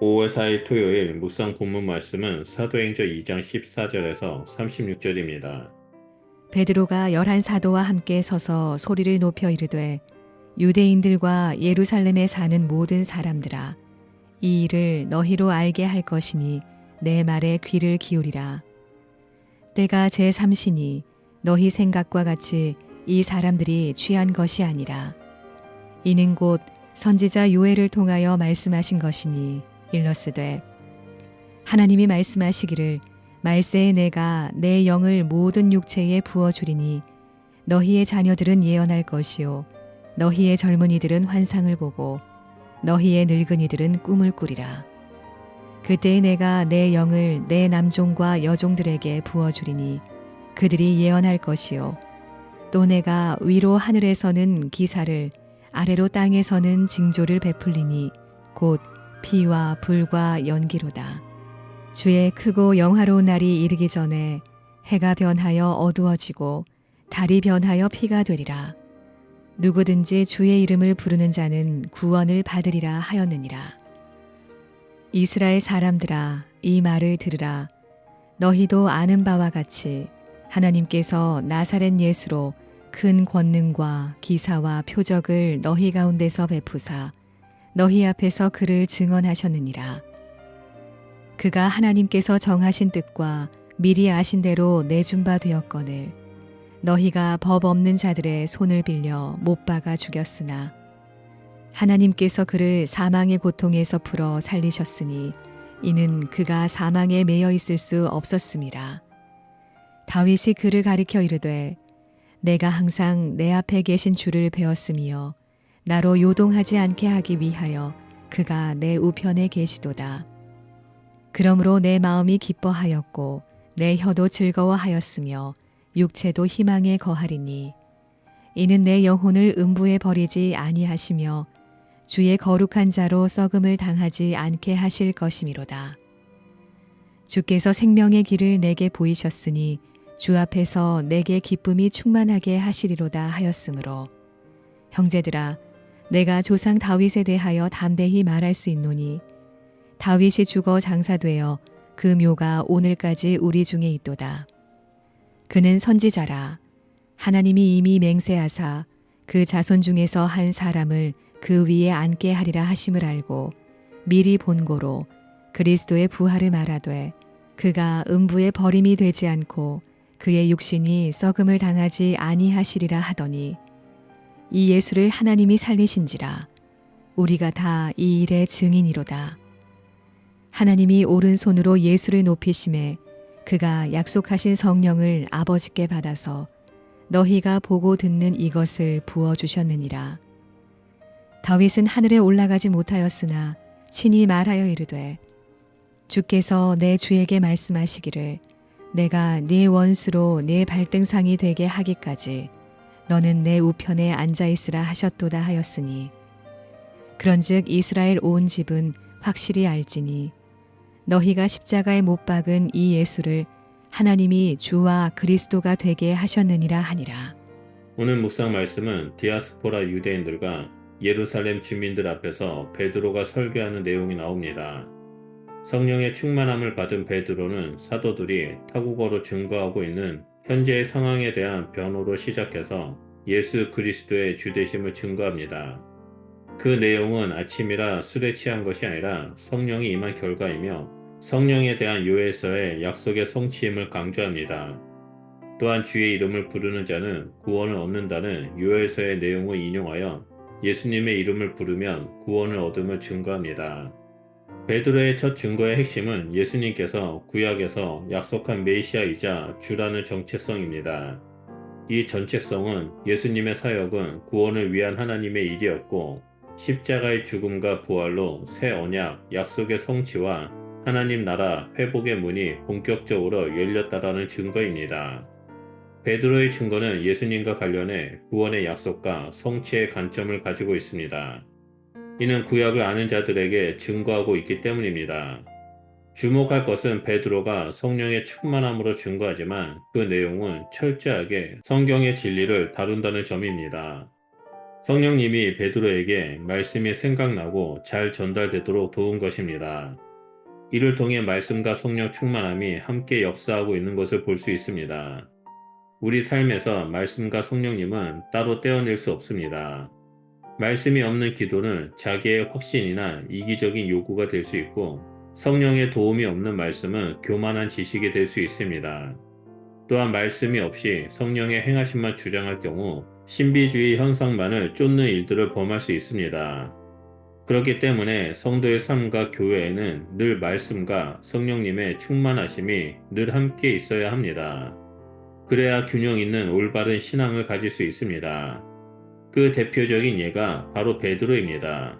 5월 4일 토요일 묵상 본문 말씀은 사도행전 2장 14절에서 36절입니다. 베드로가 열한 사도와 함께 서서 소리를 높여 이르되 유대인들과 예루살렘에 사는 모든 사람들아 이 일을 너희로 알게 할 것이니 내 말에 귀를 기울이라 때가 제 삼시니 너희 생각과 같이 이 사람들이 취한 것이 아니라 이는 곧 선지자 요엘을 통하여 말씀하신 것이니 일러스되 하나님이 말씀하시기를 말세에 내가 내 영을 모든 육체에 부어 주리니 너희의 자녀들은 예언할 것이요 너희의 젊은이들은 환상을 보고 너희의 늙은이들은 꿈을 꾸리라. 그때에 내가 내 영을 내 남종과 여종들에게 부어 주리니 그들이 예언할 것이요 또 내가 위로 하늘에서는 기사를 아래로 땅에서는 징조를 베풀리니 곧 피와 불과 연기로다. 주의 크고 영화로운 날이 이르기 전에 해가 변하여 어두워지고 달이 변하여 피가 되리라. 누구든지 주의 이름을 부르는 자는 구원을 받으리라 하였느니라. 이스라엘 사람들아 이 말을 들으라. 너희도 아는 바와 같이 하나님께서 나사렛 예수로 큰 권능과 기사와 표적을 너희 가운데서 베푸사 너희 앞에서 그를 증언하셨느니라. 그가 하나님께서 정하신 뜻과 미리 아신 대로 내준 바 되었거늘 너희가 법 없는 자들의 손을 빌려 못 박아 죽였으나 하나님께서 그를 사망의 고통에서 풀어 살리셨으니 이는 그가 사망에 매여 있을 수 없었음이라. 다윗이 그를 가리켜 이르되 내가 항상 내 앞에 계신 주를 배웠으며 나로 요동하지 않게 하기 위하여 그가 내 우편에 계시도다. 그러므로 내 마음이 기뻐하였고 내 혀도 즐거워하였으며 육체도 희망에 거하리니 이는 내 영혼을 음부에 버리지 아니하시며 주의 거룩한 자로 썩음을 당하지 않게 하실 것이미로다. 주께서 생명의 길을 내게 보이셨으니 주 앞에서 내게 기쁨이 충만하게 하시리로다 하였으므로 형제들아 내가 조상 다윗에 대하여 담대히 말할 수 있노니 다윗이 죽어 장사되어 그 묘가 오늘까지 우리 중에 있도다. 그는 선지자라 하나님이 이미 맹세하사 그 자손 중에서 한 사람을 그 위에 앉게 하리라 하심을 알고 미리 본고로 그리스도의 부활을 말하되 그가 음부에 버림이 되지 않고 그의 육신이 썩음을 당하지 아니하시리라 하더니 이 예수를 하나님이 살리신지라 우리가 다 이 일의 증인이로다. 하나님이 오른손으로 예수를 높이심에 그가 약속하신 성령을 아버지께 받아서 너희가 보고 듣는 이것을 부어 주셨느니라. 다윗은 하늘에 올라가지 못하였으나 친히 말하여 이르되 주께서 내 주에게 말씀하시기를 내가 네 원수로 네 발등상이 되게 하기까지 너는 내 우편에 앉아 있으라 하셨도다 하였으니 그런즉 이스라엘 온 집은 확실히 알지니 너희가 십자가에 못 박은 이 예수를 하나님이 주와 그리스도가 되게 하셨느니라 하니라. 오늘 묵상 말씀은 디아스포라 유대인들과 예루살렘 주민들 앞에서 베드로가 설교하는 내용이 나옵니다. 성령의 충만함을 받은 베드로는 사도들이 타국어로 증거하고 있는 현재의 상황에 대한 변호로 시작해서 예수 그리스도의 주되심을 증거합니다. 그 내용은 아침이라 술에 취한 것이 아니라 성령이 임한 결과이며 성령에 대한 요에서의 약속의 성취임을 강조합니다. 또한 주의 이름을 부르는 자는 구원을 얻는다는 요에서의 내용을 인용하여 예수님의 이름을 부르면 구원을 얻음을 증거합니다. 베드로의 첫 증거의 핵심은 예수님께서 구약에서 약속한 메시아이자 주라는 정체성입니다. 이 전체성은 예수님의 사역은 구원을 위한 하나님의 일이었고 십자가의 죽음과 부활로 새 언약, 약속의 성취와 하나님 나라 회복의 문이 본격적으로 열렸다라는 증거입니다. 베드로의 증거는 예수님과 관련해 구원의 약속과 성취의 관점을 가지고 있습니다. 이는 구약을 아는 자들에게 증거하고 있기 때문입니다. 주목할 것은 베드로가 성령의 충만함으로 증거하지만 그 내용은 철저하게 성경의 진리를 다룬다는 점입니다. 성령님이 베드로에게 말씀이 생각나고 잘 전달되도록 도운 것입니다. 이를 통해 말씀과 성령 충만함이 함께 역사하고 있는 것을 볼 수 있습니다. 우리 삶에서 말씀과 성령님은 따로 떼어낼 수 없습니다. 말씀이 없는 기도는 자기의 확신이나 이기적인 요구가 될 수 있고 성령의 도움이 없는 말씀은 교만한 지식이 될 수 있습니다. 또한 말씀이 없이 성령의 행하심만 주장할 경우 신비주의 현상만을 쫓는 일들을 범할 수 있습니다. 그렇기 때문에 성도의 삶과 교회에는 늘 말씀과 성령님의 충만하심이 늘 함께 있어야 합니다. 그래야 균형 있는 올바른 신앙을 가질 수 있습니다. 그 대표적인 예가 바로 베드로입니다.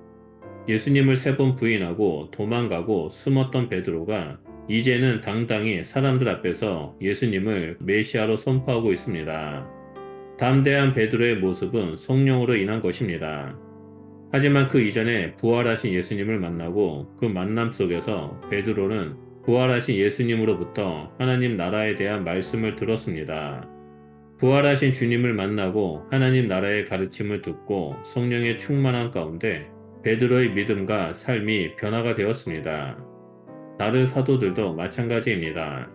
예수님을 세 번 부인하고 도망가고 숨었던 베드로가 이제는 당당히 사람들 앞에서 예수님을 메시아로 선포하고 있습니다. 담대한 베드로의 모습은 성령으로 인한 것입니다. 하지만 그 이전에 부활하신 예수님을 만나고 그 만남 속에서 베드로는 부활하신 예수님으로부터 하나님 나라에 대한 말씀을 들었습니다. 부활하신 주님을 만나고 하나님 나라의 가르침을 듣고 성령의 충만한 가운데 베드로의 믿음과 삶이 변화가 되었습니다. 다른 사도들도 마찬가지입니다.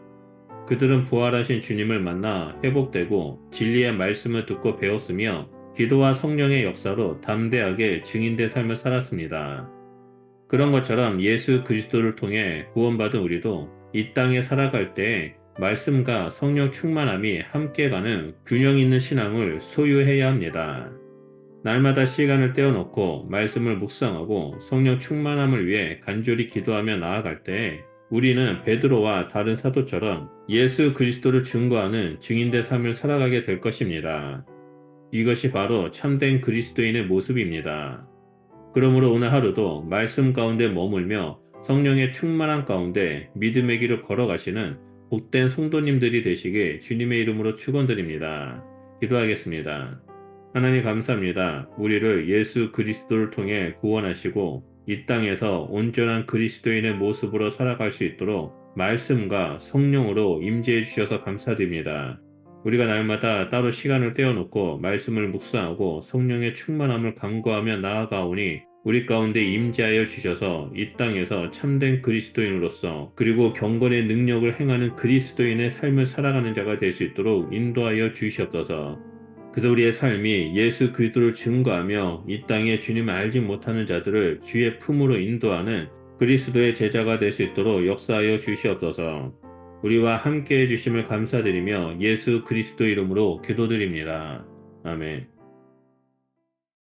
그들은 부활하신 주님을 만나 회복되고 진리의 말씀을 듣고 배웠으며 기도와 성령의 역사로 담대하게 증인된 삶을 살았습니다. 그런 것처럼 예수 그리스도를 통해 구원받은 우리도 이 땅에 살아갈 때 말씀과 성령 충만함이 함께 가는 균형 있는 신앙을 소유해야 합니다. 날마다 시간을 떼어놓고 말씀을 묵상하고 성령 충만함을 위해 간절히 기도하며 나아갈 때 우리는 베드로와 다른 사도처럼 예수 그리스도를 증거하는 증인된 삶을 살아가게 될 것입니다. 이것이 바로 참된 그리스도인의 모습입니다. 그러므로 오늘 하루도 말씀 가운데 머물며 성령의 충만한 가운데 믿음의 길을 걸어가시는 복된 성도님들이 되시길 주님의 이름으로 축원드립니다. 기도하겠습니다. 하나님 감사합니다. 우리를 예수 그리스도를 통해 구원하시고 이 땅에서 온전한 그리스도인의 모습으로 살아갈 수 있도록 말씀과 성령으로 임재해 주셔서 감사드립니다. 우리가 날마다 따로 시간을 떼어놓고 말씀을 묵상하고 성령의 충만함을 간구하며 나아가오니 우리 가운데 임재하여 주셔서 이 땅에서 참된 그리스도인으로서 그리고 경건의 능력을 행하는 그리스도인의 삶을 살아가는 자가 될 수 있도록 인도하여 주시옵소서. 그래서 우리의 삶이 예수 그리스도를 증거하며 이 땅에 주님을 알지 못하는 자들을 주의 품으로 인도하는 그리스도의 제자가 될 수 있도록 역사하여 주시옵소서. 우리와 함께 해주심을 감사드리며 예수 그리스도 이름으로 기도드립니다. 아멘.